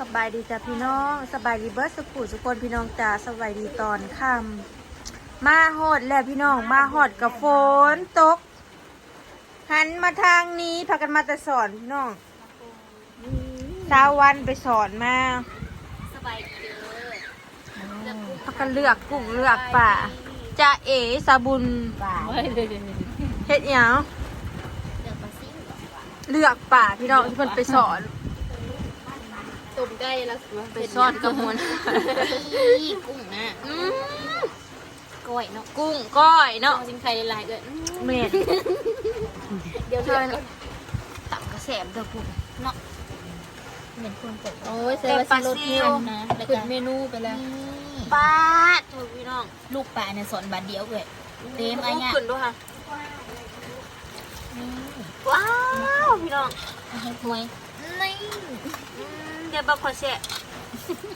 สบายดีจ้ะพี่น้องสบายดีเบิร์ดสุขุสุคนพี่น้องจ้าสบายดีตอนค่ำมาฮอดแล้วพี่น้องมาฮอดกับฝนตก หันมาทางนี้พากันมาแต่สอนพี่น้องเช้าวันไปสอนมาสบายดีเด้อพากันเลือกกุ้งเลือกป่าจะเอสาบุญไม่เลยเฮ็ดหยังเดือดปลาซิ่งเหรอเลือกป่าพี่น้องที่เพิ่นไปสอน ตุ่มได้แล้วไปสอนกับมวลนี่กุ้งนะอืมก้อยเนาะกุ้งก้อยเนาะเนาะจริงไทยหลายๆเลยเม็ดเดี๋ยวเชิเดือญดตับกระแสบเด้อกุ้งเนาะเหมือนคนกดโอ้ยเซลล์ซิโรเทียมนะแล้วก็เมนูไปแล้วป้าดเถอะพี่น้อง ลูกปลาเนี่ยสอนบาทเดียวเลยเต็มอะไรเงี้ยขึ้นด้วยค่ะว้าวพี่น้องให้หวยนี่อืม เดี๋ยวบางคนแสะ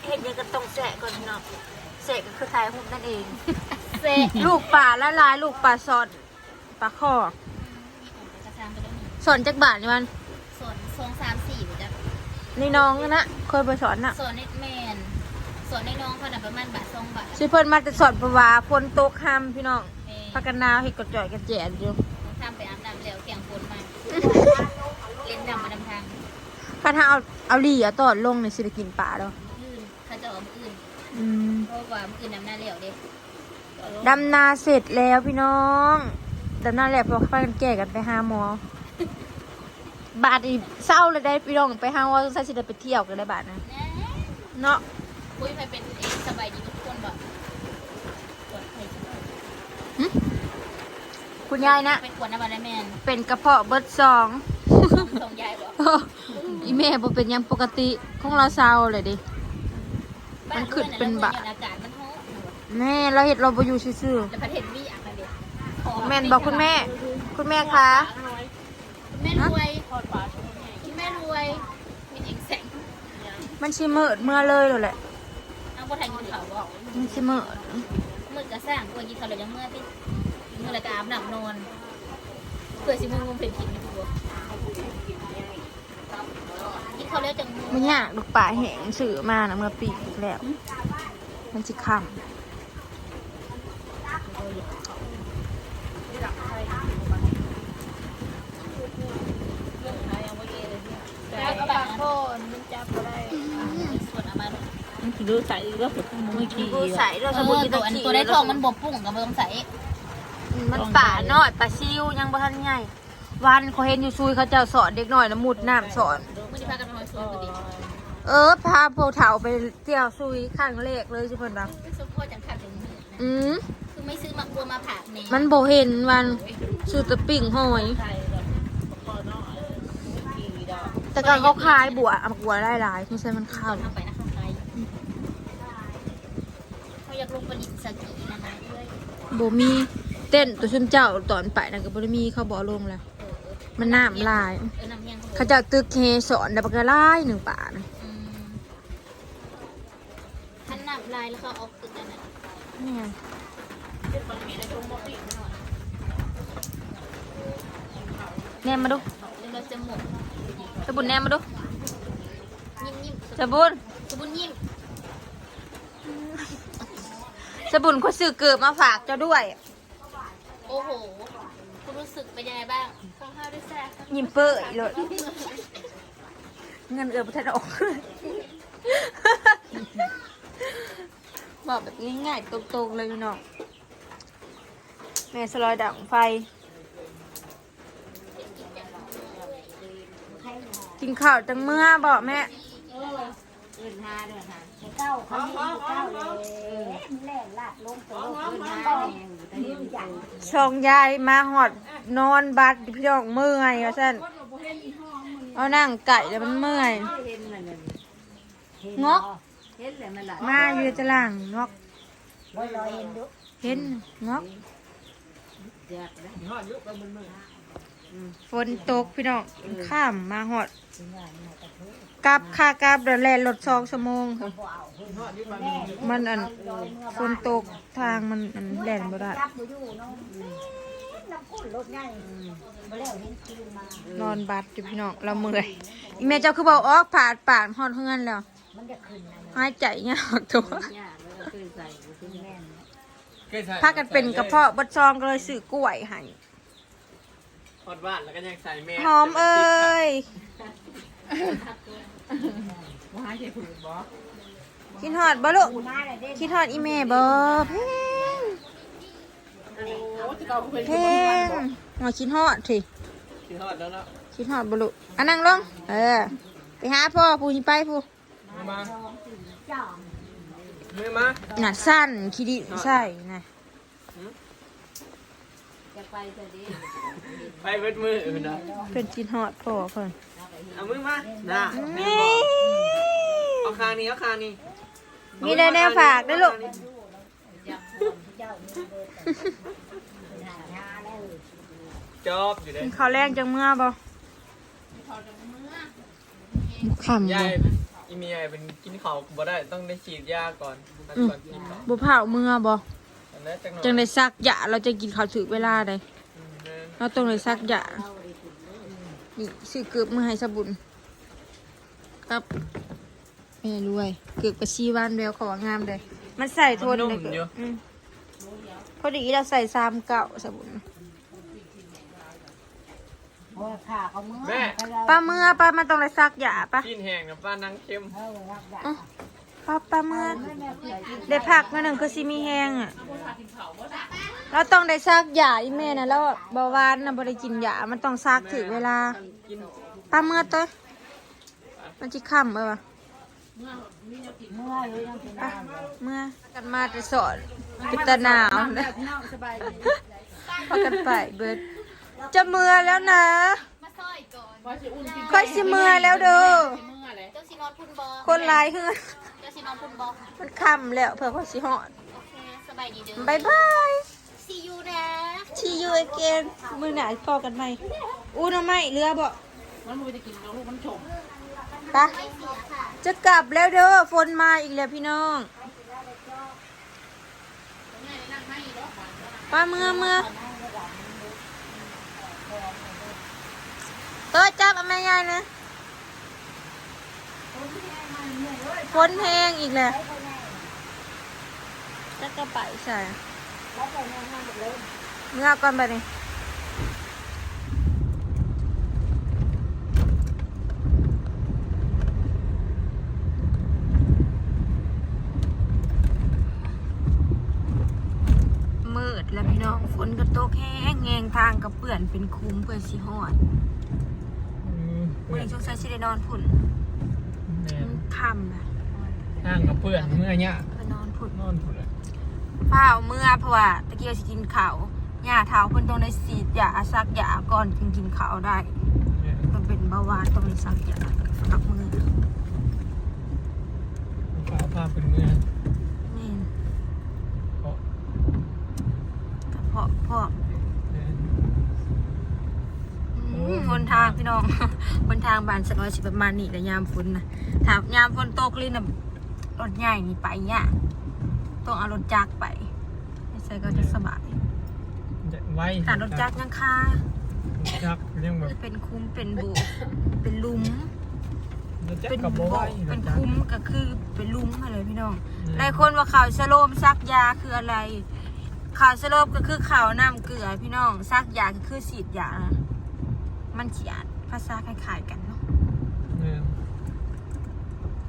เห็นยังก็ต้องแสะก่อนพี่น้องแสะก็คือถ่ายรูปนั่นเอง เซ่ลูกป่าละลายลูกป่าสอดปลาคอกระชามไปแล้วนี่สอนจักบาทนี่มันสอนสองสามสี่ไปจ้ะนี่น้องนะเคยไปสอนน่ะสอนในแมนสอนในน้องขนาดประมาณบาทสองบาทชิเพิ่นมาจะสอนประวาฝนตกห้ามพี่น้องแม่พักกันนาวเห็ดกระจ่อยกระแจนอยู่ทำไปอาบน้ำแล้วเสียงฝนมา เล่นดำมาดำทาง คันถ้าเอาเอาหลี่เอาตอดลงในสิได้กินปลาแล้วอื่นเขาจะเอาอื่นอืมเพราะว่าอื่นดำหน้าเหลวเด็กดำนาเสร็จแล้วพี่น้องดำนาแล้วพอไปกันแก่กันไปหาหมอ บาทอีเศร้าเลยได้พี่น้องไปหาว่าใส่สิได้ไปเที่ยวกันได้บาทนะนะเนาะคุยไปเป็นเองสบายดีทุกคนแบบปวดไข้คุณยายนะเป็นขวดน้ำมันแมนเป็นกระเพาะเบิดสองส่งยายบ อกอีแม่บ่เป็นหยังปกติของเราเศร้าเลยดิ มันขึ้นเป็นบาอากาศมันฮ้อนแม่เราเห็ดเราบ่อยู่ซื่อแล้วประเทศวิอะกันเด็กๆแม่นบอกคุณแม่ คุณแม่คะแม่รวยคุณแม่รวยมีเองแสงมันชิมืดเมื่อเลยเลยแหละ เอาคนไทยกินเขาบอกมันชิมืดมืดกระสร้างตัวกินเขาเลยยังเมื่อที่เมื่อไรก็อาบน้ำนอนเพื่อสิมึงงมเป็นผิดนะพี่บัวกิน เขาแล้วจังมืมันยากลูกป่าแหงสื่อมานะเมื่อปีที่แล้ว มันสิคแล้วก็แบบโคนมันจับก็ได้ส่วนเอามาดูใส่ก็ฝึกไม่ขี้ำผู้ใส่เราเอสอมุนตัวอันตัวได้ทองมันบวปุ่งกับไม่ต้องใส่มันป่าน้อยป่าซิวยังบ่ทันใหญ่วันเขาเห็นอยู่ซุยเขาเจ้าสอนเด็กน้อยนะมุดน้ำสอนไม่ได้พา กันไปหอยสวนพอดีเออ พาพวกเฒ่าไปเที่ยวซุยข้างเลกเลยสิเพิ่นว่าไม่ซุปพ่อจังคันถึงมือนะอืมคือไม่ซื้อมาบัวมาผักเนี่ยมันบ่เห็นวันซื้อแตะปิ่งหอยใส่แบบพอน้อยขี้ดอกแต่ก็เขาขายบัวเอาบัวหลายๆไม่ใช่มันข้าวทำไปนะข้างในเขาอยากลงประดิษฐ์สกีนะนะเอ้ยบ่มีเต้นตัวชุนเจ้าตอนไปนั่นก็บ่ได้มีเขาบ่เอาลงแล้วเออเออ มันน้ำลาย เออน้ำยังเขาเจะตึกเฮสอนแต่ปกระไล่หนึ่งป่านะอืมท่านน้ำลายแล้วเขาเอาขึ้นนั่นน่ะนี่ไงแนมมาดูแล้วเราจะหมกสบุนแนมมาดูยิ้มยิ้มสบุนสบุญยิ้มสบุนเขาซื้อเกิบมาฝากเจ้าด้วย โอ้โหคุณรู้สึกเป็นยังไงบ้าง ฟังข้าวด้วยแซ่บยิ้มเปื่อยเลยเงินเอือประทันออกบอกแบบง่ายๆตรงๆเลยพี่น้องแม่สลอยดังไฟ กินข้าวจังเมื่อบอกแม่เก้าเขามีอยู่เก้าเลยแล่ลากลงตัวลงมาแต่นี่มันจัง ช่องยายมาหอดนอนบัดพี่น้องเมื่อยว่าซั่นเอานั่งไก่แล้วมันเมื่อยงอกมาอยู่จะล่างงอกเห็นดูเห็นงอก ฝนตกพี่น้องข้ามมาหอดถึงงานมาตะทุกลับค่ากลับเดินแล่นรถสองชั่วโมงค่ะบ่เอาแม่มันอันฝนตกทางมันอันแล่นบ่ได้จับบ่อยู่เนาะน้ำข้นรถง่ายบ่แล้วเห็นคิวมานอนบัดอยู่พี่น้องเราเมื่อยอีแม่เจ้าคือบอกออกผ่าดปากหอดเฮือนแล้วเมันจะขึ้นนะหายใจยากตัวยากแล้วก็คือใส่คือแม่นพากันเป็นกระเพาะบดซองก็เลยซื้อกล้วยให้ ฮอดบ้านแล้วก็ยังใส่แม่หอมเอ้ยว่าให้ผืนบ่คิดฮอดบ่ลูกมาเลยเด้คิดฮอดอีแม่บ่เพงโอ้ที่เราเคยเพงมาคิดฮอดสิคิดฮอดแล้วเนาะคิดฮอดบ่ลูกอะนั่งลงเออไปหาพ่อผู้สิไปผู้มือมาจ้ามือมาหนัดสั้นคิดิใส่นะ จะไปเถอะดิไปเวทมืออื่นนะเพิ่นคิดฮอดพ่อเพิ่นเอามือมาน่ะนี่เอาคางนี้เอาคางนี้มีได้แนวฝากด้วยลูกเจ้านี่เด้อหายาแล้วจอบอยู่เลยกินข้าวแรงจังเมื่อบ่ขำยาบ่ยอีเมียเป็นกินข้าวบ่ได้ต้องได้ฉีดยาก่อนแล้วก่อนกินข้าวบ่เผาเมื่อบ่ อันนั้นจังหน่อยจังได้ซักยาเราจะกินข้าวถึกเวลาใดอืมเดินเราต้องได้ซักยานี่ซื้อเกือบมาให้สบุญครับแม่รวย เกือบกระชีวานแววเของามเลยมันใส่ทนเลยเกือบอืมพอดีเราใส่ซามเก่าสบุญโอ้ขาเขามือป้าเมื่อป้ามันต้องได้ซักยาปะกินแห้งกับป้านังเข้มเออรับได้อ๋อ ป้าป้าเมื่อได้ผักมาหนึ่งคือซีมีแห้งอะเราต้องได้ซักยาอีแม่นะแล้วเบาหวานนะบ่ได้กินยามันต้องซักถึงเวลาป้าเมื่อตัวมันจิค่ำเออเมื่อกันมาจะสอนปิดตาหนาวนะพากันไปเบิดจะเมื่อแล้วนะค่อยสิเมื่อแล้วเด้อเจ้าสินอนพุ่นบอคนลายเฮือ นเจ้าสินอนพุ่นบอมันค่ำแล้วเพื่อค่อยสิหอดโอเคสบายดีเด้อบายบาย see you นะ see you again มือหนาพอกันไหมอู้น้ำไม่เรือบ่มันไม่ได้กินเอาลูกมันชมไปะจะกลับแล้วเด้อฝนมาอีกแล้วพี่น้องป้าเมื่อเมื่อเตัวจับเอาแม่ยายนะ ฝนแห้งอีกแล้วจะกระไปใส่เมื่อก่อนไปนี่มืดแล้วพี่น้องฝนก็ตกแห้งแหงทางกับเปื่อนเป็นคุ้มเพื่อสิหอดวันนี้ช่วงใช้สิได้นอนพุ่นแม่มัน ค่ำนะห้างกับเพื่อนเมื่อเนี้ยไปนอนพุ่นนอนผุดเลยเปล่าเมื่อเพราะว่าตะกี้เราสิกินข้าวหญ้าเท้าเพิ่นต้องได้สีดยาซักยาก่อนจึงกินข้าวได้เนี่ยมันเป็นเบาหวานต้องได้ซักยาซักมือขาวผ้าเป็นเมื่อนี่เพราะกระเพาะพอก เนี่ย อืม บนทางพี่น้องบนทางบ้านสักร้อยสิประมาณนี้แต่ยามฝนนะถ้ายามฝนตกลิ้นน่ะรถใหญ่นี่ไปยากต้องเอารถจักรไปไม่ใช่ก็จะสบายไว้แต่รถจักรยังคารถจักรยังแบบเป็นคุ้มเป็นโบกเป็นหลุมรถจักเป็นรกับโบบ่ไหว้เป็นรถจักรคุ้มก็คือเป็นหลุมอะไรพี่น้องอืมหลายคนว่าข่าวสโลมซักยาคืออะไรข่าวสโลมก็คือข่าวน้ำเกลือพี่น้องซักยาก็คือฉีดยา มันเขียนภาษาคล้ายๆกันเนาะเนี่ย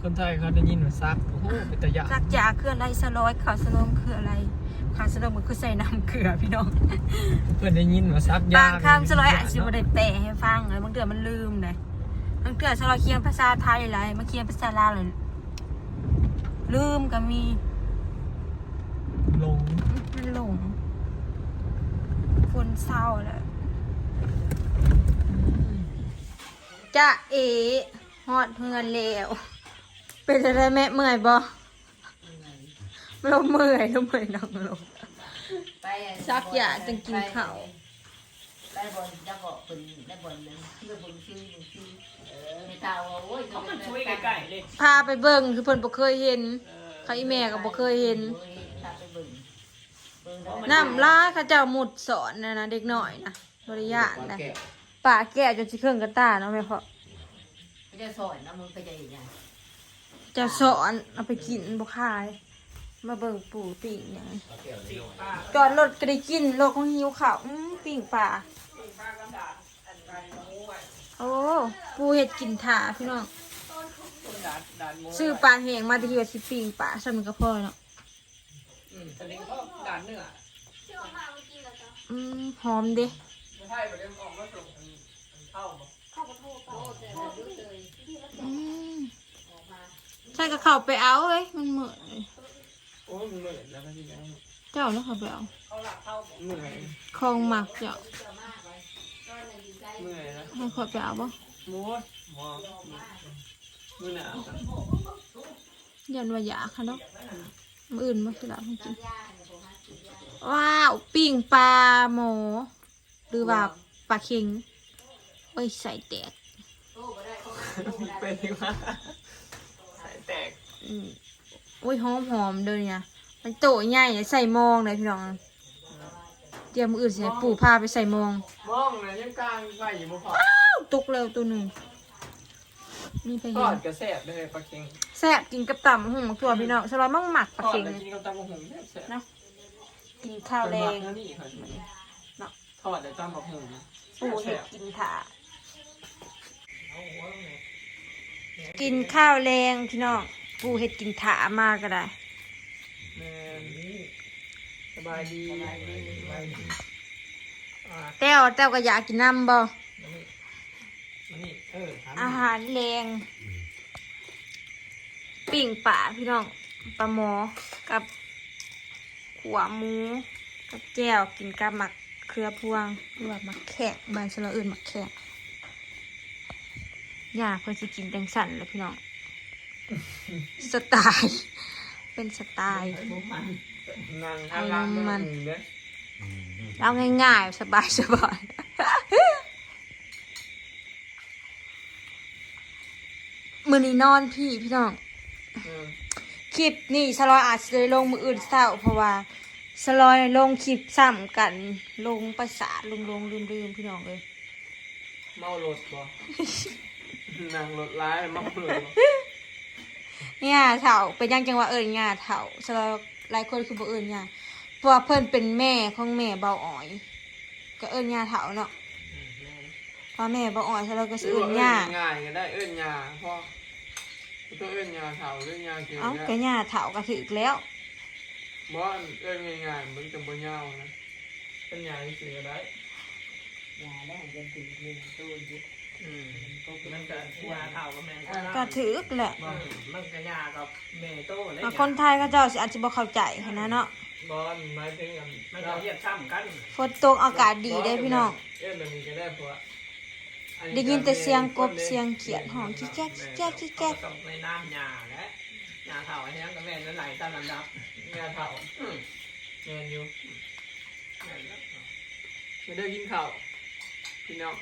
คนไทยเขาได้ยินว่าซักโอ้โหเป็นตะยะซักยาคืออะไรสโลอยข่าวสโลมคืออะไรข่าวสโลมก็คือใส่น้ำเกลือพี่น้อง เพื่อนได้ยินว่าซักยาบางคำสโลอยอาจจะไม่ได้แปลให้ฟังเลยบางเดือมันลืมเลยบางเดือสโลอยเคียงภาษาไทยอะไรมาเคียงภาษาลาวเลยลืมก็มีลงมันหลงคนเศร้าแหละ จะเอฮอดเฮือนแล้วเป็นอะไรแม่เมื่อยบ่เราเมื่อยเราเมื่อยนังลงไปซักยาจังกินข้าวได้บนจะบอกคนได้บนเลยเพื่อบนชื่อชื่อเออในตาว่าโอ้ยเขามันช่วยใกล้ๆเลยพาไปเบิ่งคือเพิ่นบ่เคยเห็นเขาอีแม่ก็บ่เคยเห็นตาไปเบิ่งเบิ่งแล้วน้ำลายเขาเจ้าหมุดสอนนะนะเด็กน้อยนะบริยานนะ ป่าแก่จนสิเครื่องกระตาเนาะแม่พ่อไม่จะสอนนะมึงไปจะอย่าง จะสอนเอาไปกินบ่ขาย มาเบิ่งปู่ปิ่งอย่างจอดรถก็ได้กินรถของหิวข้าวอื้อปิ่งปลาโอ้ปูเห็ดกินถาพี่น้องด่านด่านหมูซื้อปลาแห้งมาที่ว่าสิปิ่งปลาสมันก็พอเนาะอืมตอนนี้ก็ด่านเนื้ออืมหอมเด้ ไม่ใช่ประเด็นออกมาส่ง ใช่ก็เข้าไปเอาเอ้ยมันเหมื่อนโอ้ยมันเหมื่อนแล้วก็ที่ยังเจ้าแล้วเขาไปเอาเหนื่อยคลองหมักเจ้าเหนื่อยนะให้เข้าไปเอาบ่หมูหมอมือหนาวยันว่าอยากค่ะเนาะมืออื่นบ่สิล่ะให้กินว้าว ปิ้งปลาหมูหรือว่าปลาเค็ง โอ้ยใส่แตกเป็นยังไงสายแตกอืมโอ้ยหอมหอมๆเลยเนี่ยมันโตใหญ่ใส่มองเลยพี่น้องเดี๋ยวมื้ออื่นสิให้ปู่พาไปใส่มองมองนะยังกลางไหวอยู่บ่พออ้าวตกแล้วตัวหนึงนี่ไปทเห็อนดกระแสบเลยปลาเค็งแซ่บกินกับตำหุ่งตัวพี่น้องสลอยมั่งหมักปลาทอดเค็งแล้วกินกับตำบักหุ่งแซ่บๆเนาะกินข้าวแรงแล้วนี่ค่ะเนาะทอดแล้วตำบักหุ่งปู่เห็แซ่ดบกินถา กินข้าวแรงพี่น้องปู่เห็ดกินถามาก็ได้แม่นี่สบายดีสบายดีสบายดีอ่าแต้วแต้วก็อยากกินน้ำบ่มานี่มานี่เออถามอาหารแรงปิ่งป่าพี่น้องปลาหมอกับขัวหมู กับแจ่วกินกับหมักเครือพวงหรือว่าหมักแขกบานสละอื่นหมักแขก ย่าเพื่อจะกินแตงสันเลยพี่น้อง สไตล์ เป็นสไตล์นั่งทางล่างมันเด้อเอาง่ายๆ สบายสบายมือนี้นอนพี่พี่น้องเออคลิปนี่สลอยอาจจะได้ลงมืออื่นเศร้าเพราะว่าสลอยลงคลิปซ้ำกัน ลงประสาทลงลงลืมลืมพี่น้องเลยเมารถบ่ นั่งรถร้ายเมาเลยบ่เนี่ยเถ่าเป็นยังจังว่าเอิญเนี่ยเถ่าสลอยหลายคนคือบ่เอิญเนี่ยเพราะว่าเพิ่นเป็นแม่ของแม่เบาอ๋อย ก็เอิญเนี่ยเถ่าเนาะเพราะแม่เบาอ๋อยสลอยก็หสิรือเอิว่าญเอิ้เนี่ยนง่ายๆก็ได้เอิ้นยาพ่อตัวเอิ้นยาเฒ่าหรือยาเกี่ยวเอ้าเนี่ยก็เนี่ยเถ่าก็ถึกแล้วบ่เอิ้นง่ายๆมันจะบ่ยาวนะเป็นยาที่ซื้อได้อย่าได้จะถึงหนึ่งตัวยึ ดอืมมันก็ยาเฒ่ากับแม่นก็ถึกแหละบ่มันก็ยากับแม่โตเลยบางคนไทยก็เจ้าสิอาจจะบ่เข้าใจหั้นนะเนาะบ่หมายถึงอันมันก็เรียกซ้ำกันฝนตกอากาศดีได้พี่น้อง เอิ้นแบบนี้ก็ได้เพราะว่าอัได้ยินแต่เสียงกบเสียงเขียดหอมขี้แก๊กขี้แก๊กขี้แก๊ก ต้องในน้ำยาและยาเฒ่าไอ้ยังกับแม่นั่นไหลตามลำดับยาเฒ่าอืมแม่นอยู่แม่นแล้วไม่ได้กินข้าว พี่น้อง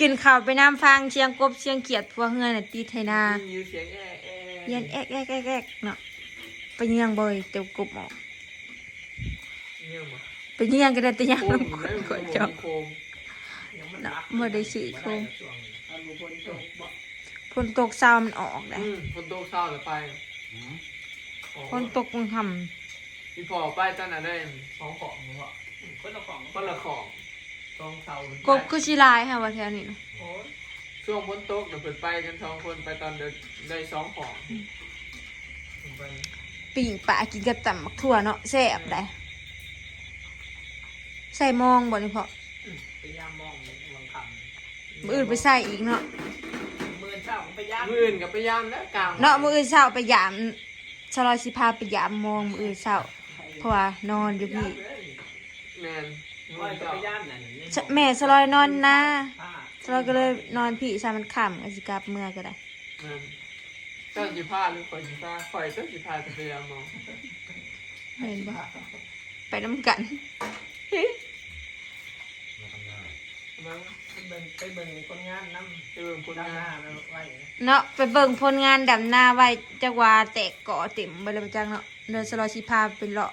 กินข้าวไปน้ำฟังเสียงกบเสียงเขียดพวกเฮือนน่ะตีไทนามีอยู่เสียงแอะแอะเยียนแอกแอกแอกแอกเนาะไปเยียงบ่อยเตียวกบออกเนี่ยมั้งไปเยียงก็ได้แต่ยังโคมน้ำได้กมันดก็จอมีโคมเนาะบ่ได้ซื้อโคมอันบุคคลตกบ่ฝนตกเช้ามันออกได้อืมคนโตเศร้าหรือไป ฝนตกมันท พี่พอไปตอนนั้นได้สองของหรือเปล่าคนละของคนละของสองเสาำกบคือสิลายค่ะว่าแถวนี้นะโอ้ยช่วงฝนตกเดี๋ยวเปิดไปกันสองคนไปตอนเดินได้สองของไปปิ่งปลากินกับตำบักถั่วเนาะแซ่บได้ใส่มองบ่นี่พอพยายามมองวังคำมื้ออื่นไปใส่อีกเนาะมือเช้าไปยามมืออื่นกับไปยามแล้วกลางเนาะมื้ออื่นเช้าไปยามชะลอยสิพาไปยามมองมื้ออื่นเช้า เพราะว่านอนอยู่พี่แมนมือเช้าไปยามนั่นชะแม่สลอยนอนนะสลอยก็เลยนอนพี่ชามันค่ำก็สิกลับเมื่อก็ได้แมนเจ้าจีพาหรือข่อยจีพาข่อยเจ้าจีพาจะพยายามมองเห็นปะไปน้ำกันมั้งไปเบิ่งไปเบิ่งคนงานน้ำไปเบิ่งคนงานไว้เนาะไปเบิ่งผลงานดำหน้าไว้จักว่าแตกเกาะเต็มไปเลยจังเนาะเดินสลอยสิพาไปเลาะ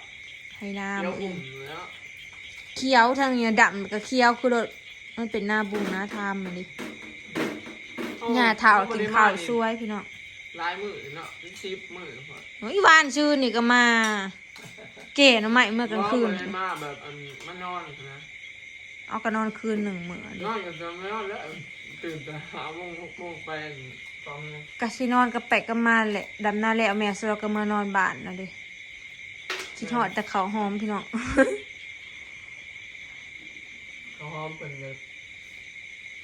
ให้น้ำเดี๋ยวมื้ออุ่อื่มนแล้วเขียวทางเนี้ยดำก็เขียวคือรถมันเป็นหน้าบุงหน้าทามมันดิเอ้าหญ้าเฒ่ากินข้าวสวยพี่น้องลายมือเนาะซิปมือพอโอ้ยวานชื่อนี่ก็มา เก๋หน่อไม้เมื่อกลางคืนว่ามัมาแบบอันมันนอนนะเอาก็นอนคืนหนึ่งมื้อดินอนกับจะไม่นอนแล้วตื่นแต่หาโมงหกโมงไปตอนนี้กะสินอนกับแปะกับมาแหละดำหน้าแล้วแม่สเราก็มานอนบ้านนะเดิ คิดฮอดแต่เขาวหอมพี่น้อง เขาหอมเป็นเลย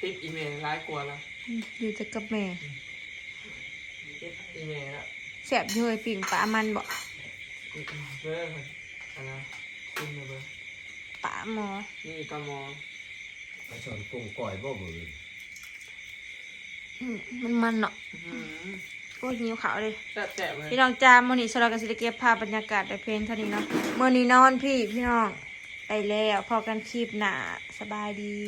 ติดอีเมลร้ายกว่าละอยู่แต่กับแม่ติดอีเมลละแซ่บอยู่เฮ้ยปิ่งปลามันบ่เพื่ออะไรกินเลยปลาหมอนี่กระมองไปชนกุ้งก่อยบ่เบื่ออืมมันมันเนาะ อื้อหือ โอ้ยหิวขาวเลยแสบๆเลยพี่น้องจ้ามื้อนี้สเราก็สิได้เก็บภาพบรรยากาศแต่เพลงเท่านี้เนาะมื้อนี้นอนพี่พี่น้องไปแล้วพอกันคลิปหน้าสบายดี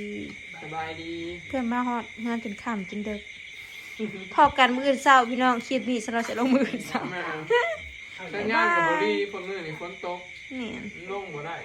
สบายดีเพื่อนมาฮอดงานจนค่ำจนเดึกพอกันมื้ออื่นเช้าพี่น้องคลิปนี้สเราจะลงมื้ออื่นเช้าแม่ใช้งานกับบอดี้คนมือนี่ฝนตกเนี่ย ลงบ่ได้